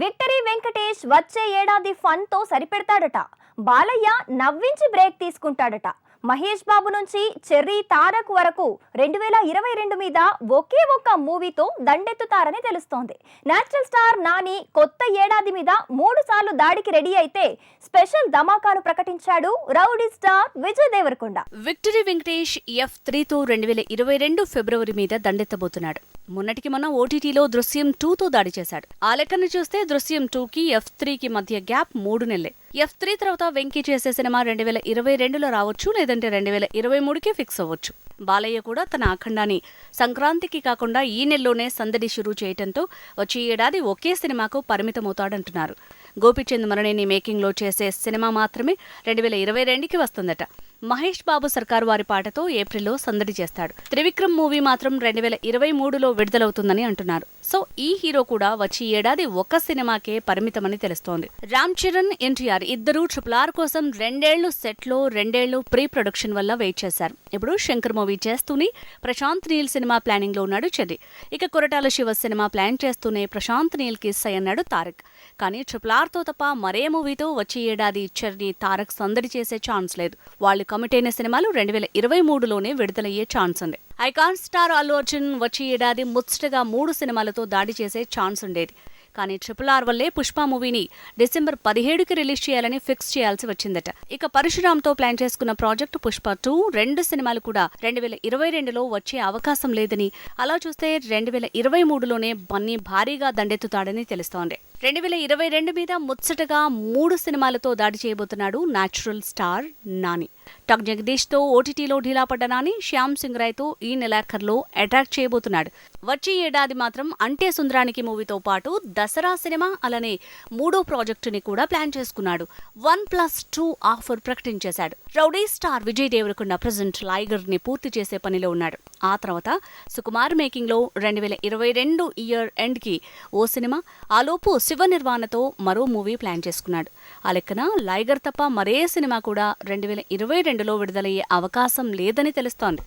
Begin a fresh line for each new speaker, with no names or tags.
Victory Venkatesh వచ్చే ఏడాది ఫన్తో సరిపెడతాడట. బాలయ్య నవ్వించి బ్రేక్ తీసుకుంటాడట. మహేష్ బాబు నుంచి చెర్రీ తారక్ వరకు రెండు వేల ఇరవై రెండు మీద ఒకే ఒక్క మూవీతో దండెత్తుతారని తెలుస్తోంది. నేచురల్ స్టార్ నాని కొత్త ఏడాది మీద మూడు సార్లు దాడికి రెడీ అయితే స్పెషల్ ధమాకాను ప్రకటించాడు rowdy star Vijay Devarakonda.
Victory Venkatesh F త్రీతో రెండు వేల ఇరవై రెండు ఫిబ్రవరి మీద దండెత్తబోతున్నాడు. మొన్నటికి మొన్న ఓటీటీలో దృశ్యం టూతో దాడి చేశాడు. ఆ లెక్కను చూస్తే దృశ్యం టూకి ఎఫ్ త్రీకి మధ్య గ్యాప్ మూడు నెలలే. ఎఫ్ త్రీ తర్వాత వెంకీ చేసే సినిమా రెండు వేల ఇరవై రెండులో రావచ్చు లేదంటే రెండు వేల ఇరవై మూడుకే ఫిక్స్ అవ్వచ్చు. బాలయ్య కూడా తన అఖండాన్ని సంక్రాంతికి కాకుండా ఈ నెలలోనే సందడి షురూ చేయటంతో వచ్చే ఏడాది ఒకే సినిమాకు పరిమితమవుతాడంటున్నారు. గోపిచంద్ మరణిని మేకింగ్లో చేసే సినిమా మాత్రమే రెండు వేల ఇరవై రెండుకి వస్తుందట. మహేష్ బాబు సర్కారు వారి పాటతో ఏప్రిల్లో సందడి చేస్తాడు. త్రివిక్రమ్ మూవీ మాత్రం రెండు వేల ఇరవై మూడులో విడుదలవుతుందని అంటున్నారు. సో ఈ హీరో కూడా వచ్చి ఏడాది ఒక సినిమాకే పరిమితమని తెలుస్తోంది. రామ్ చరణ్ ఎన్టీఆర్ ఇద్దరూ ట్రిపుల్ ఆర్ కోసం రెండేళ్ళు సెట్లో రెండేళ్ళు ప్రీ ప్రొడక్షన్ వల్ల వెయిట్ చేశారు. ఇప్పుడు శంకర్ మూవీ చేస్తూనే ప్రశాంత్ నీల్ సినిమా ప్లానింగ్లో ఉన్నాడు చెర్రీ ఇక కొరటాల శివ సినిమా ప్లాన్ చేస్తూనే ప్రశాంత్ నీల్ కిస్ అయ్యన్నాడు తారక్. కానీ ట్రిపుల్ ఆర్తో తప్ప మరే మూవీతో వచ్చే ఏడాది చెర్రి తారక్ సందడి చేసే ఛాన్స్ లేదు. వాళ్ళు కమిట్ అయిన సినిమాలు రెండు వేల ఇరవై మూడులోనే విడుదలయ్యే ఛాన్స్ ఉంది. ఐకాన్ స్టార్ అల్లు అర్జున్ వచ్చే ఏడాది ముచ్చటగా మూడు సినిమాలతో దాడి చేసే ఛాన్స్ ఉండేది. కానీ ట్రిపుల్ ఆర్ వల్లే పుష్ప మూవీని డిసెంబర్ పదిహేడుకి రిలీజ్ చేయాలని ఫిక్స్ చేయాల్సి వచ్చిందట. ఇక పరశురామ్తో ప్లాన్ చేసుకున్న ప్రాజెక్ట్ పుష్ప టూ రెండు సినిమాలు కూడా రెండు వేల ఇరవై రెండులో వచ్చే అవకాశం లేదని అలా చూస్తే రెండు వేల ఇరవై మూడులోనే బన్నీ భారీగా దండెత్తుతాడని తెలుస్తోంది. రెండు వేల ఇరవై రెండు మీద ముచ్చటగా మూడు సినిమాలతో దాడి చేయబోతున్నాడు న్యాచురల్ స్టార్ నాని. టాక్ జగదీష్తో ఓటీటీలో ఢీలా పడ్డ నాని శ్యామ్ సింగ్ రాయ్తో ఈ నెలాఖర్లో అటాక్ చేయబోతున్నాడు. వచ్చే ఏడాది మాత్రం అంటే సుందరానికి మూవీతో పాటు దసరా సినిమా అలానే మూడో ప్రాజెక్టుని కూడా ప్లాన్ చేసుకున్నాడు. One plus two offer ప్రకటించేశాడు. Rowdy star Vijay Devarakonda present లైగర్ని పూర్తి చేసే పనిలో ఉన్నాడు. ఆ తర్వాత సుకుమార్ మేకింగ్లో రెండు వేల ఇరవై రెండు ఇయర్ ఎండ్కి ఓ సినిమా ఆలోపు శివ నిర్వాణతో మరో మూవీ ప్లాన్ చేసుకున్నాడు. ఆ లెక్కన లైగర్ తప్ప మరే సినిమా కూడా రెండు వేల ఇరవై ఇరవై రెండులో విడుదలయ్యే అవకాశం లేదని తెలుస్తోంది.